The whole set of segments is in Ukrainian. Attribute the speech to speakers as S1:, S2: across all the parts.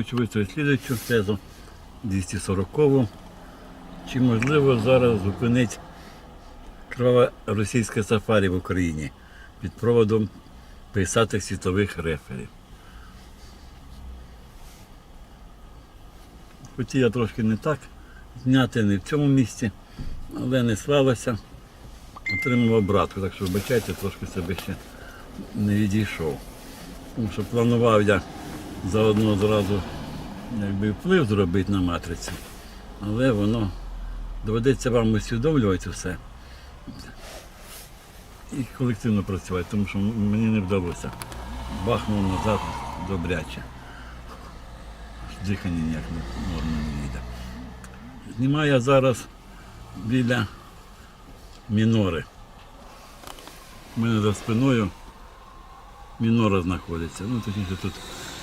S1: Хочу виставити слідуючу тезу 240-го. Чи можливо зараз зупинити кроваве російське сафарі в Україні під проводом 50-х світових реферів? Хотів трошки не так зняти, не в цьому місці, але не склалося. Отримав обратку, так що вибачайте, трошки себе ще не відійшов. Тому що планував я заодно зразу якби вплив зробити на матрицю, але воно доведеться вам усвідомлювати все і колективно працювати, тому що мені не вдалося. Бахнув назад добряче. Дихання ніяк не, норма не йде. Знімаю я зараз біля мінори. У мене за спиною мінора знаходиться. Ну, точніше, тут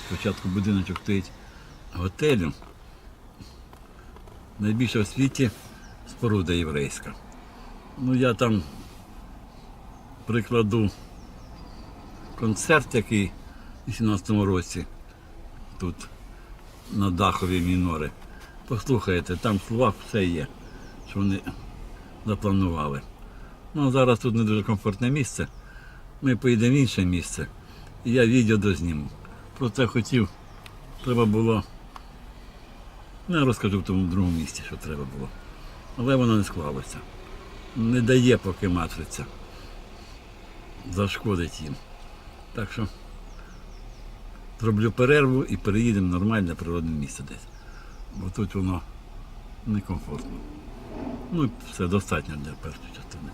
S1: спочатку будиночок стоїть готелю. Найбільша в світі споруда єврейська. Ну, я там прикладу концерт, який у 18-му році тут на дахові мінори. Послухайте, там слова все є, що вони запланували. Ну, зараз тут не дуже комфортне місце. Ми поїдемо в інше місце. І я відео дозніму. Про це хотів, треба було. Ну, я розкажу в тому другому місці, що треба було. Але воно не склалося. Не дає поки матриця. Зашкодить їм. Так що зроблю перерву і переїдемо в нормальне природне місце десь. Бо тут воно некомфортно. Ну все достатньо для першої частини.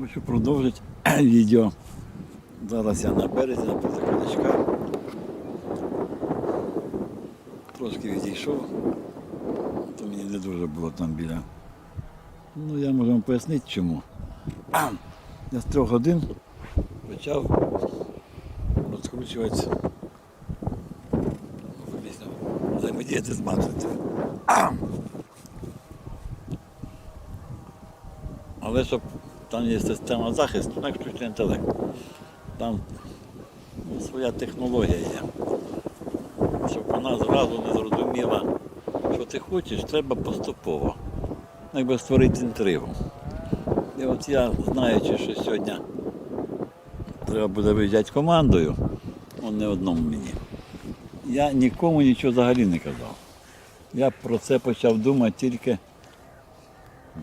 S1: Хочу продовжити відео. Зараз я на березі, на позаконечка. Трошки відійшов, то мені не дуже було там біля. Ну, я можу вам пояснити чому. Я з трьох годин почав розкручуватися, взаємодіяти з матрицею. Але щоб там є система захисту, так штучний інтелект. Там своя технологія є. Щоб вона зразу не зрозуміла, що ти хочеш, треба поступово. Якби створити інтригу. І от я, знаючи, що сьогодні треба буде виїжджати командою, он не одному мені, я нікому нічого взагалі не казав. Я про це почав думати тільки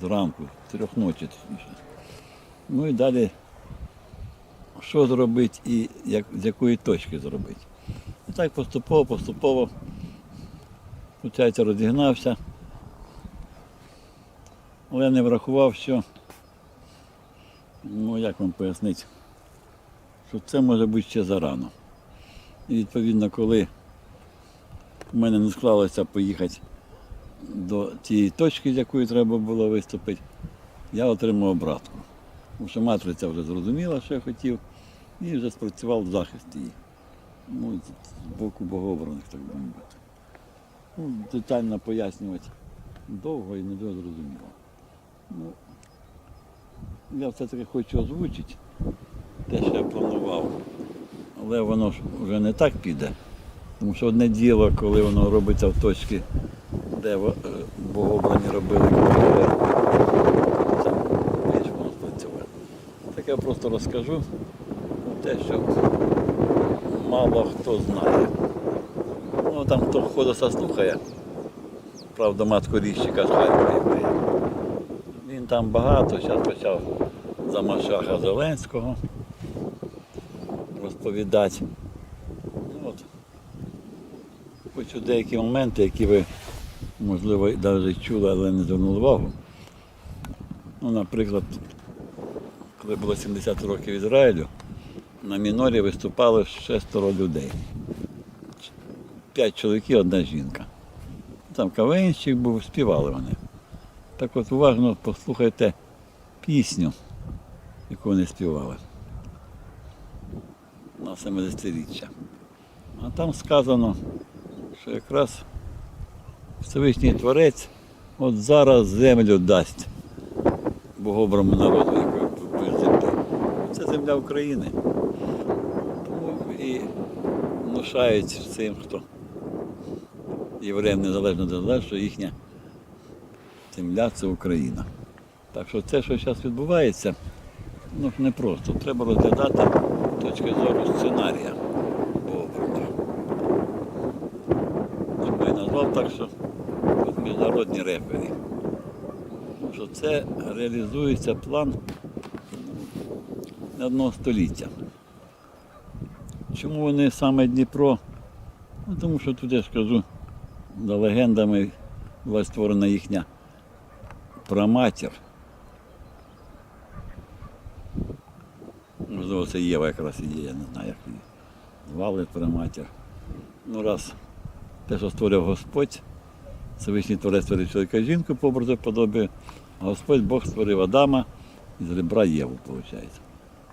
S1: зранку, трьох ночі точніше. Ну і далі, що зробити і як, з якої точки зробити. І так поступово, поступово, розігнався. Але я не врахував, що, ну як вам пояснити, що це може бути ще зарано. І відповідно, коли в мене не склалося поїхати до тієї точки, з якої треба було виступити, я отримав обратку. Тому що матриця вже зрозуміла, що я хотів, і вже спрацював захист її. Ну, з боку богообраних, так би мовити. Ну, детально пояснювати довго і не дуже зрозуміло. Ну, я все-таки хочу озвучити те, що я планував. Але воно ж вже не так піде. Тому що одне діло, коли воно робиться в точці, де е, богообрані робили просто розкажу те, що мало хто знає. Ну там хто ходоса слухає, правда, матку Ріщика з Харкова. Він там багато, зараз почав за Машаха Зеленського розповідати. Ну, от. Хочу деякі моменти, які ви, можливо, навіть чули, але не звернули увагу. Ну, наприклад, коли було 70 років Ізраїлю, на мінорі виступали шестеро людей. П'ять чоловіків, одна жінка. Там кавенщик був, співали вони. Так от уважно послухайте пісню, яку вони співали на 70-річчя. А там сказано, що якраз Всевишній Творець от зараз землю дасть богоброму народу, який купує землі. Це земля України. Тому і внушають цим, хто євреям незалежно до що їхня земля це Україна. Так що те, що зараз відбувається, ну не просто. Треба розглядати з точки зору сценарія. Я назвав так, що міжнародні репери. Що це реалізується план одного століття. Чому вони саме Дніпро? Ну, тому що тут я ж кажу, за легендами була створена їхня праматір. Можливо, це Єва якраз і є, я не знаю, як її звали праматір. Ну, раз те, що створив Господь, Всевишній Творець створив чоловіка і жінку по образу подобі, Господь Бог створив Адама із ребра Єву, виходить.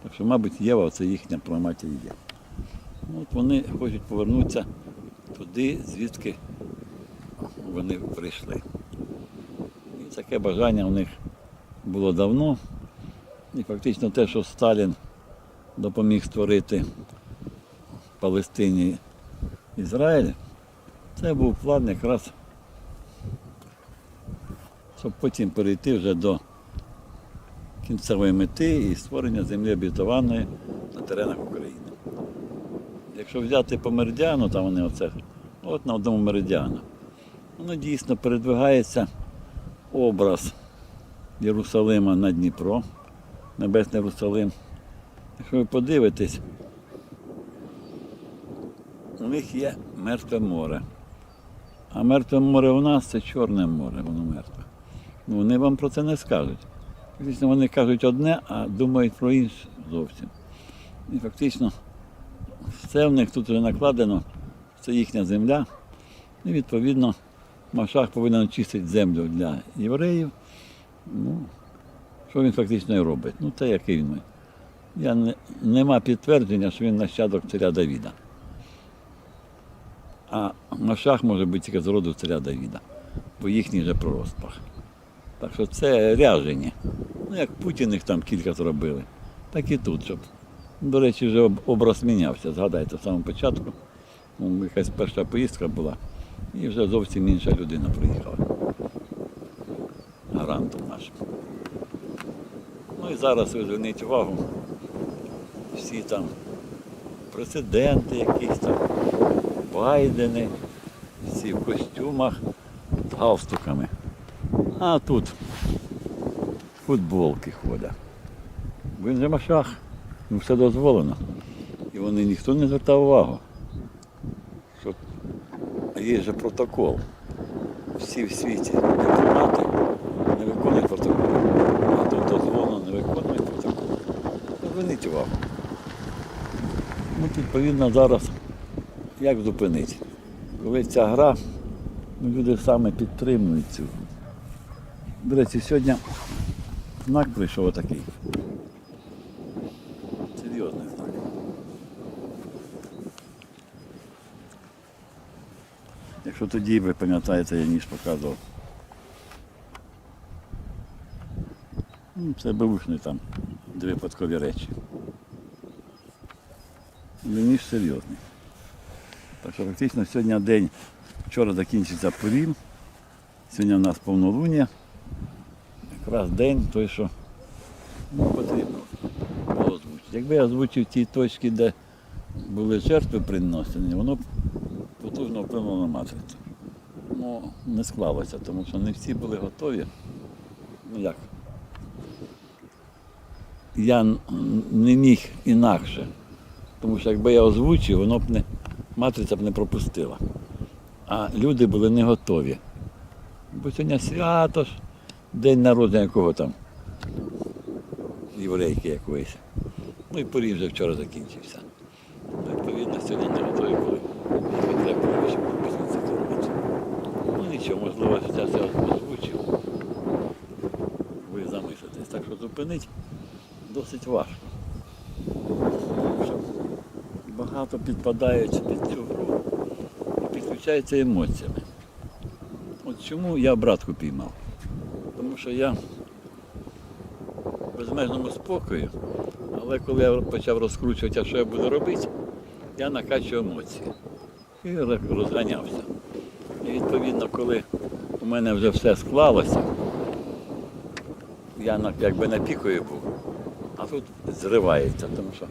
S1: Так що, мабуть, Єва це їхня праматір є. Ну, От вони хочуть повернутися туди, звідки вони прийшли. І таке бажання у них було давно. І фактично те, що Сталін допоміг створити Палестині Ізраїль, це був план якраз, щоб потім перейти вже до кінцевої мети і створення землі обітованої на теренах України. Якщо взяти по меридіану, там вони оце, от на одному меридіану, воно дійсно передвигається образ Єрусалима на Дніпро, Небесний Єрусалим. Якщо ви подивитесь, у них є мертве море. А мертве море у нас це Чорне море, воно мертве. Ну, вони вам про це не скажуть. Фактично вони кажуть одне, а думають про інше зовсім. І фактично все в них тут вже накладено, це їхня земля. І відповідно Машах повинен очистити землю для євреїв. Ну, що він фактично і робить? Ну, це який він. Я не, нема підтвердження, що він нащадок царя Давіда. А Машах може бути тільки з роду царя Давіда, по їхніх же пророцтвах. Так що це ряжені. Ну, як Путін їх там кілька зробили, так і тут, щоб. До речі, вже образ мінявся. Згадайте, в самому початку. Ну, якась перша поїздка була, і вже зовсім інша людина приїхала. Гарантом нашим. Ну і зараз ви зверніть увагу, всі там президенти якісь там, Байдени, всі в костюмах з галстуками. А тут футболки ходять. Він же машах, йому все дозволено. І вони ніхто не звертав увагу. Що є же протокол. Всі в світі дипломати не виконують протокол. А тут дозволено не виконують протокол. Зверніть увагу. Ну, відповідно, зараз як зупинити? Коли ця гра, ну, люди саме підтримують цю. До речі, сьогодні знак прийшов отакий. Серйозний знак. Якщо тоді ви пам'ятаєте, я ніж показував. Ну, Це бабушні там дві випадкові речі. Ніж серйозний. Так що фактично сьогодні день, вчора закінчився Пурім, сьогодні в нас повнолуння. Якраз день той, що ну, потрібно Якби я озвучив ті точки, де були жертви приносені, воно б потужно вплинуло на матрицю. Ну, не склалося, тому що не всі були готові. Ну як? Я не міг інакше. Тому що якби я озвучив, воно б не, матриця б не пропустила. А люди були не готові. Бо сьогодні свято ж, день народження якого там єврейки якоїсь. Ну і порів вже вчора закінчився. Ну, Відповідно, сьогодні готові були. Ну нічого, можливо, зараз я озвучив. Ви замислитесь. Так що зупинити досить важко. Багато підпадають під цю гру і підключаються емоціями. От чому я братку піймав? Тому що я в безмежному спокою, але коли я почав розкручувати, що я буду робити, я накачував емоції і розганявся. І відповідно, коли у мене вже все склалося, я якби на пікою був, а тут зривається, тому що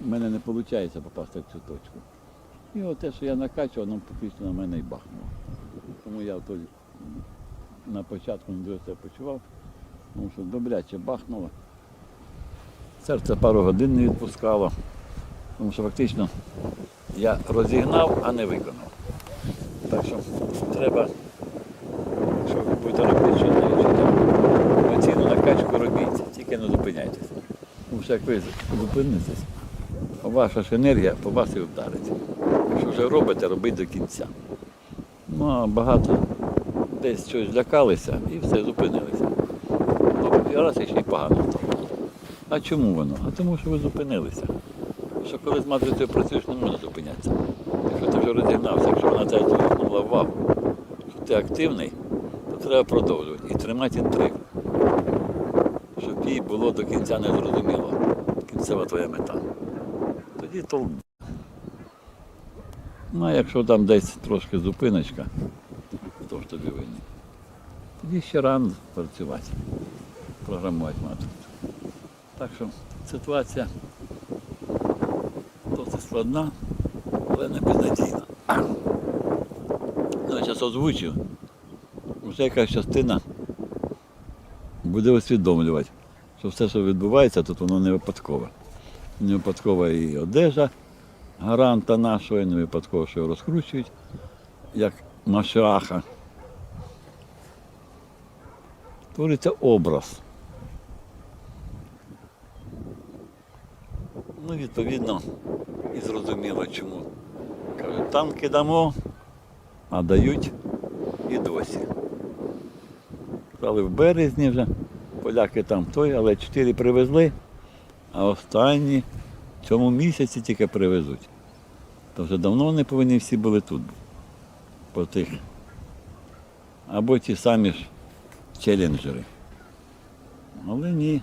S1: в мене не виходить попасти в цю точку. І от те, що я накачував, воно фактично на мене і бахнуло. Тому я то на початку не дуже себе почував, тому що добряче бахнуло. Серце пару годин не відпускало, тому що фактично я розігнав, а не виконав. Так що треба, якщо ви будете робити щось, там емоційну накачку робіть, тільки не зупиняйтеся. Тому що як ви зупинитесь, ваша ж енергія по вас і вдарить. Якщо вже робите, робіть до кінця. Ну, а багато десь щось злякалися і все, зупинилися. Ну, і раз і ще й погано. А чому воно? А тому, що ви зупинилися. Що коли з матрицею працюєш, не можна зупинятися. Якщо ти вже розігнався, якщо вона тебе звернула увагу, що ти активний, то треба продовжувати і тримати інтригу. Щоб їй було до кінця не зрозуміло. Кінцева твоя мета. Тоді толк. Ну, а якщо там десь трошки зупиночка, тобі винний? Тоді ще рано працювати, програмувати матрицю. Так що ситуація досить складна, але не безнадійна. Ну, я зараз озвучив, вже якась частина буде усвідомлювати, що все, що відбувається, тут воно не випадкове. Не випадкова і одежа гаранта нашого, і не випадково, що його розкручують, як машаха. Твориться образ. Ну, відповідно, і зрозуміло чому. Кажуть, танки дамо, а дають і досі. Казали в березні вже, поляки там той, але чотири привезли, а останні в цьому місяці тільки привезуть. То вже давно вони повинні всі були тут. По тих. Або ті самі ж челенджери. Але ні.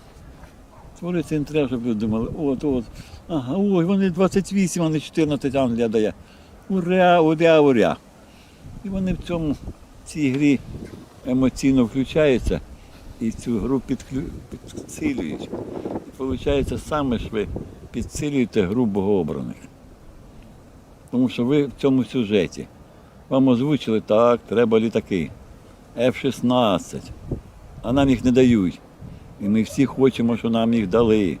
S1: Створюється інтрига, щоб люди думали, от, от, ага, ой, вони 28, вони 14 Англія дає. Ура, ура, ура. І вони в цьому, в цій грі емоційно включаються і цю гру підклю... підсилюють. І виходить, саме ж ви підсилюєте гру богообраних. Тому що ви в цьому сюжеті. Вам озвучили, так, треба літаки. F-16. А нам їх не дають. І ми всі хочемо, щоб нам їх дали.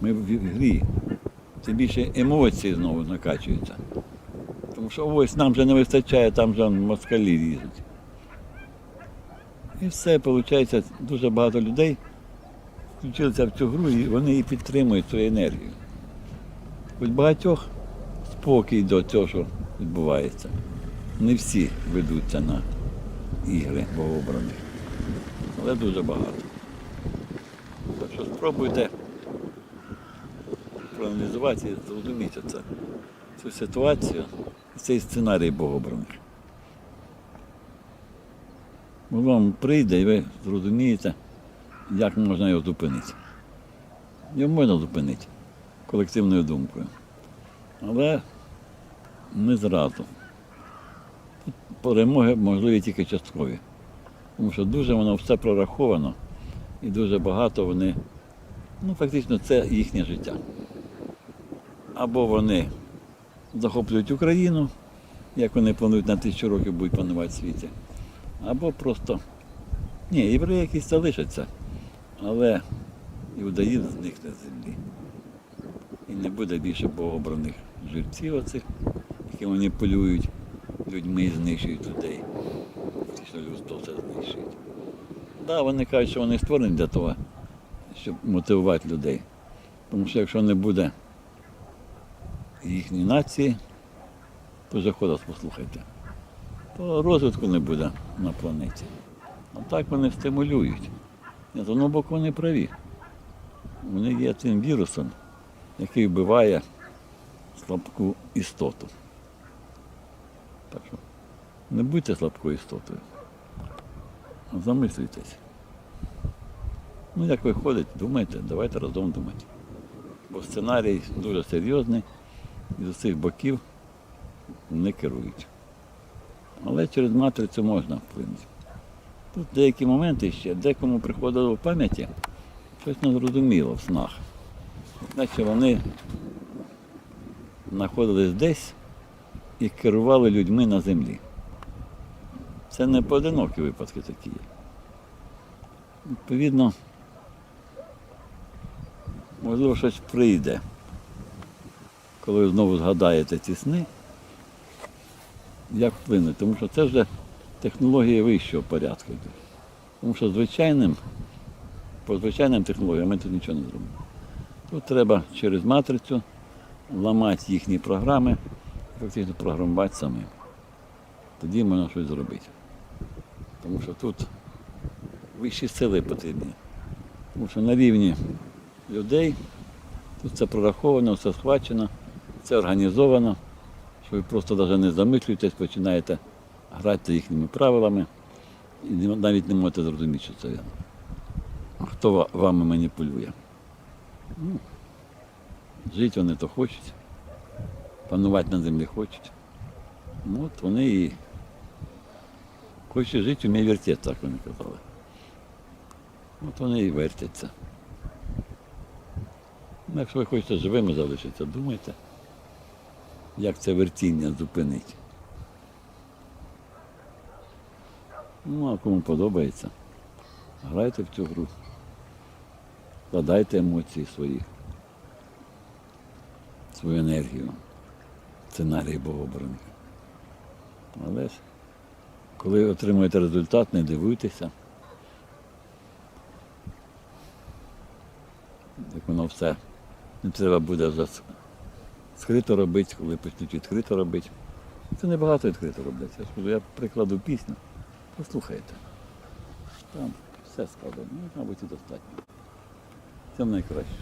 S1: Ми в грі. Тим більше емоції знову накачуються. Тому що ось нам вже не вистачає, там вже москалі лізуть. І все, виходить, дуже багато людей включилися в цю гру і вони і підтримують цю енергію. Хоч багатьох спокій до цього, що відбувається. Не всі ведуться на ігри богообраних, але дуже багато. Так що спробуйте проаналізувати і зрозуміти це, цю ситуацію і цей сценарій богообраних. Бо вам прийде і ви зрозумієте, як можна його зупинити. Його можна зупинити колективною думкою. Але не зразу. Перемоги можливі тільки часткові. Тому що дуже воно все прораховано і дуже багато вони Ну, фактично, це їхнє життя. Або вони захоплюють Україну, як вони планують на тисячу років будуть панувати в світі, або просто. Ні, євреї якісь залишаться, але іудаїзм зникне з землі. І не буде більше богобраних живців оцих, які маніпулюють людьми знищують людей. Фактично людство все знищують. Так, да, вони кажуть, що вони створені для того, щоб мотивувати людей. Тому що якщо не буде їхньої нації, то ходос послухайте, то розвитку не буде на планеті. А так вони стимулюють. З одного боку вони праві. Вони є цим вірусом, який вбиває слабку істоту. Так що не будьте слабкою істотою. Замислюйтесь. Ну, як виходить, думайте, давайте разом думати. Бо сценарій дуже серйозний і з усіх боків не керують. Але через матрицю можна вплинути. Тут деякі моменти ще, декому приходило в пам'яті щось незрозуміло в снах. Наче вони знаходились десь і керували людьми на землі. Це не поодинокі випадки такі. Відповідно, можливо, щось прийде, коли ви знову згадаєте ці сни, як вплинути. Тому що це вже технології вищого порядку. Тому що звичайним, по звичайним технологіям ми тут нічого не зробимо. Тут треба через матрицю ламати їхні програми, фактично програмувати самим. Тоді можна щось зробити. Тому що тут вищі сили потрібні. Тому що на рівні людей тут це прораховано, все схвачено, це організовано, що ви просто навіть не замислюєтесь, починаєте грати їхніми правилами і навіть не можете зрозуміти, що це хто вами маніпулює. Ну, жити вони то хочуть, панувати на землі хочуть. Ну, от вони і хочуть жити, вміє вертеться, так вони казали. От вони і вертяться. Ну, якщо ви хочете живими залишитися, думайте, як це вертіння зупинити. Ну, а кому подобається, грайте в цю гру, вкладайте емоції свої, свою енергію, сценарій богобраних. Але ж, коли отримуєте результат, не дивуйтеся. Як воно все. Не треба буде вже скрито робити, коли почнуть відкрито робити. Це небагато відкрито робляться. Я я прикладу пісню. Послухайте. Там все складено. Мабуть, і достатньо. Це найкраще.